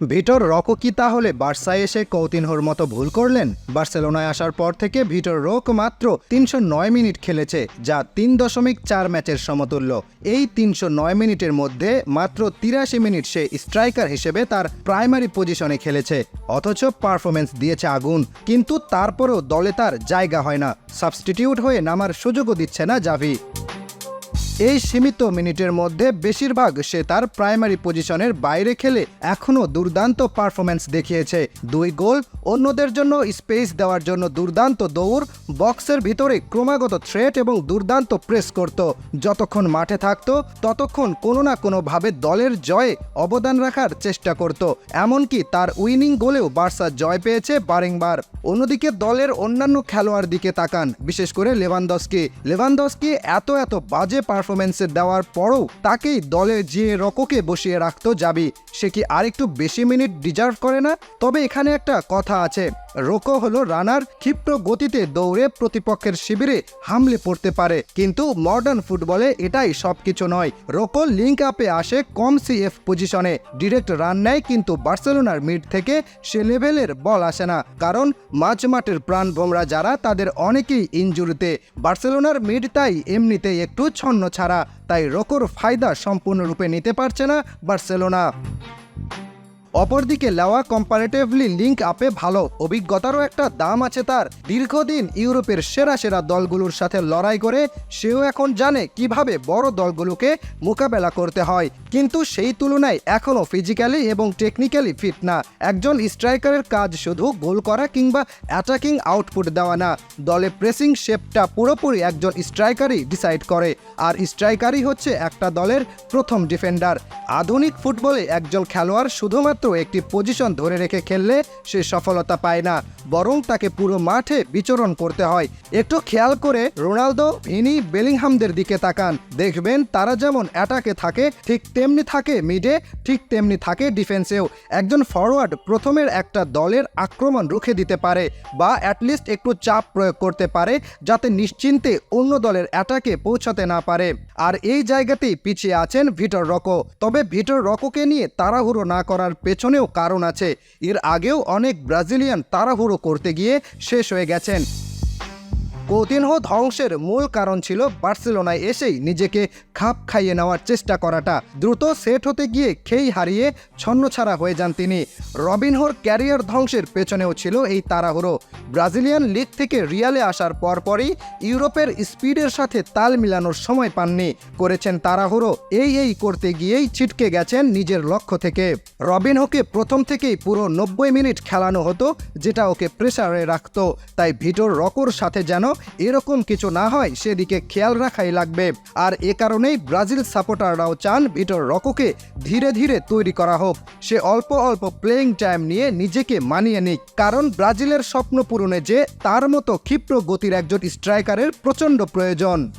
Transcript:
Vitor রকো কি তাহলে বার্সায় এসে কৌতিনহোর মতো ভুল করলেন? বার্সেলোনায় আসার পর থেকে ভিটর রোক মাত্র তিনশো নয় মিনিট খেলেছে, যা তিন দশমিক চার ম্যাচের সমতুল্য। এই তিনশো নয় মিনিটের মধ্যে মাত্র তিরাশি মিনিট সে স্ট্রাইকার হিসেবে তার প্রাইমারি পজিশনে খেলেছে, অথচ পারফরমেন্স দিয়েছে আগুন, কিন্তু তারপরও দলে তার জায়গা হয় না। সাবস্টিটিউট হয়ে নামার সুযোগও দিচ্ছে না জাভি। এই সীমিত মিনিটের মধ্যে বেশিরভাগ সে তার প্রাইমারি পজিশনের বাইরে খেলে এখনও দুর্দান্ত পারফরম্যান্স দেখিয়েছে। দুই গোল, অন্যদের জন্য স্পেস দেওয়ার জন্য দুর্দান্ত দৌড়, বক্সের ভিতরে ক্রমাগত থ্রেট এবং দুর্দান্ত প্রেস করত। যতক্ষণ মাঠে থাকতো, ততক্ষণ কোনো না কোনোভাবে দলের জয়ে অবদান রাখার চেষ্টা করত। এমনকি তার উইনিং গোলেও বার্সা জয় পেয়েছে বারেংবার। অন্যদিকে দলের অন্যান্য খেলোয়াড় দিকে তাকান, বিশেষ করে লেভানদস্কি। লেভানদস্কি এত এত বাজে পারফরমেন্সে দেওয়ার পরও তাকেই দলে যে রককে বসিয়ে রাখতো যাবি সে কি আরেকটু বেশি মিনিট ডিজার্ভ করে না? তবে এখানে একটা কথা আছে। রোকো হলো রানার ক্ষিপ্র গতিতে দৌড়ে প্রতিপক্ষের শিবিরে হামলে পড়তে পারে। কিন্তু মডার্ন ফুটবলে এটাই সবকিছু নয়। রোকো লিঙ্ক আপে আসে কম সিএফ পজিশনে ডিরেক্ট রান নেয়, কিন্তু বার্সেলোনার মিড থেকে সে লেভেলের বল আসে না। কারণ মাঝ মাঠের প্রাণ ভোমরা যারা, তাদের অনেকেই ইনজুরিতে বার্সেলোনার মিড তাই এমনিতেই একটু ছন্ন ছাড়া তাই রোকোর ফায়দা সম্পূর্ণরূপে নিতে পারছে না বার্সেলোনা। অপরদিকে লেওয়া কম্পারেটিভলি লিঙ্ক আপে ভালো। অভিজ্ঞতারও একটা দাম আছে তার। দীর্ঘদিন ইউরোপের সেরা সেরা দলগুলোর সাথে লড়াই করে সেও এখন জানে কীভাবে বড় দলগুলোকে মোকাবেলা করতে হয়। কিন্তু সেই তুলনায় এখনও ফিজিক্যালি এবং টেকনিক্যালি ফিট না। একজন স্ট্রাইকারের কাজ শুধু গোল করা কিংবা অ্যাটাকিং আউটপুট দেওয়া না। দলে প্রেসিং শেপটা পুরোপুরি একজন স্ট্রাইকারই ডিসাইড করে। আর স্ট্রাইকারই হচ্ছে একটা দলের প্রথম ডিফেন্ডার আধুনিক ফুটবলে একজন খেলোয়াড় শুধুমাত্র একটি পজিশন ধরে রেখে খেললে সে সফলতা পায় না। বরং তাকে পুরো মাঠে বিচরণ করতে হয়। একটু খেয়াল করে রোনালদো, ভিনি, বেলিংহামদের দিকে তাকান। দেখবেন তারা যেমন অ্যাটাকে থাকে, ঠিক তেমনি থাকে মিডে, ঠিক তেমনি থাকে ডিফেন্সেও। একজন ফরওয়ার্ড প্রথমের একটা দলের আক্রমণ রুখে দিতে পারে বা অ্যাটলিস্ট একটু চাপ প্রয়োগ করতে পারে, যাতে নিশ্চিন্তে অন্য দলের অ্যাটাকে পৌঁছাতে না পারে। আর এই জায়গাতেই পিছিয়ে আছেন ভিটর রকো। তবে ভিটর রকোকে নিয়ে তাড়াহুড়ো না করার পেছনেও কারণ আছে। এর আগেও অনেক ব্রাজিলিয়ান তাড়াহুড়ো করতে গিয়ে শেষ হয়ে গেছেন। কৌতিনহ ধ্বংসের মূল কারণ ছিল বার্সেলোনায় এসেই নিজেকে খাপ খাইয়ে নেওয়ার চেষ্টা করাটা। দ্রুত সেট হতে গিয়ে খেই হারিয়ে ছন্নছাড়া হয়ে যান তিনি। রবিনহোর ক্যারিয়ার ধ্বংসের পেছনেও ছিল এই তাড়াহুড়ো। ব্রাজিলিয়ান লিগ থেকে রিয়ালে আসার পরপরই ইউরোপের স্পিডের সাথে তাল মিলানোর সময় পাননি। করেছেন তাড়াহুড়ো, এই এই করতে গিয়েই ছিটকে গেছেন নিজের লক্ষ্য থেকে। রবিনহোকে প্রথম থেকেই পুরো নব্বই মিনিট খেলানো হতো, যেটা ওকে প্রেসারে রাখত। তাই ভিটোর রকোর সাথে যেন এরকম কিছু না হয়, সেদিকে খেয়াল রাখাই লাগবে। আর এ কারণেই ব্রাজিল সাপোর্টাররাও চান ভিটর রকোকে ধীরে ধীরে তৈরি করা হোক। সে অল্প অল্প প্লেয়িং টাইম নিয়ে নিজেকে মানিয়ে নিক। কারণ ব্রাজিলের স্বপ্ন পূরণে যে তার মতো ক্ষিপ্র গতির একজন স্ট্রাইকারের প্রচণ্ড প্রয়োজন।